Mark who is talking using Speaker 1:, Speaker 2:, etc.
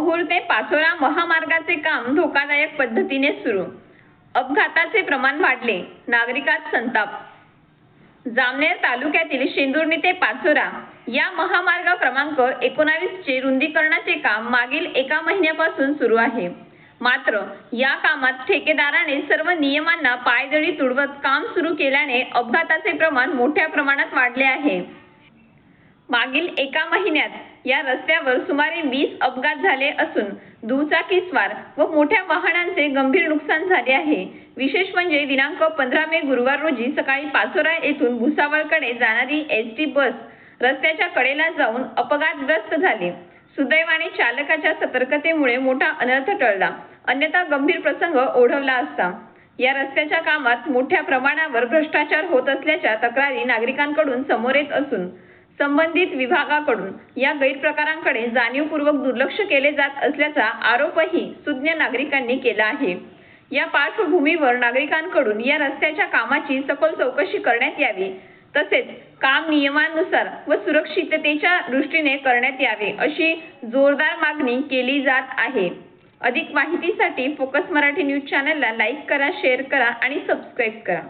Speaker 1: मोहूर ते पाचोरा महामार्गाचे काम धोकादायक पद्धतीने सुरू. अपघाताचे प्रमाण वाढले. नागरिकात संताप. जामनेर तालुक्यातील शेंदुर्णी ते पाचोरा या महामार्ग क्रमांक एकोणावीस चे रुंदीकरणाचे काम मागील एका महिन्यापासून सुरू आहे. मात्र या कामात ठेकेदाराने सर्व नियमांना पायदळी तुडवत काम सुरू केल्याने अपघाताचे प्रमाण मोठ्या प्रमाणात वाढले आहे. मागील एका महिन्यात या रस्त्यावर सुमारे वीस अपघात झाले असून दुचाकीस्वार व मोठ्या वाहनांचे गंभीर नुकसान झाले आहे. विशेष म्हणजे दिनांक पंधरा मे गुरुवार रोजी सकाळी पाचोरा येथून भुसावळकडे जाणारी एस टी बस रस्त्याच्या कडेला जाऊन अपघातग्रस्त झाली. सुदैवाने चालकाच्या सतर्कतेमुळे मोठा अनर्थ टळला. अन्यथा गंभीर प्रसंग ओढवला असता. या रस्त्याच्या कामात मोठ्या प्रमाणावर भ्रष्टाचार होत असल्याच्या तक्रारी नागरिकांकडून समोर येत असून संबंधित विभागाकडून या गैरप्रकारांकडे जाणीवपूर्वक दुर्लक्ष केले जात असल्याचा आरोपही सुज्ञ नागरिकांनी केला आहे. या पार्श्वभूमीवर नागरिकांकडून या रस्त्याच्या कामाची सखोल चौकशी करण्यात यावी तसेच काम नियमानुसार व सुरक्षिततेच्या दृष्टीने करण्यात यावे अशी जोरदार मागणी केली जात आहे. अधिक माहितीसाठी फोकस मराठी न्यूज चॅनलला लाईक करा शेअर करा आणि सबस्क्राईब करा.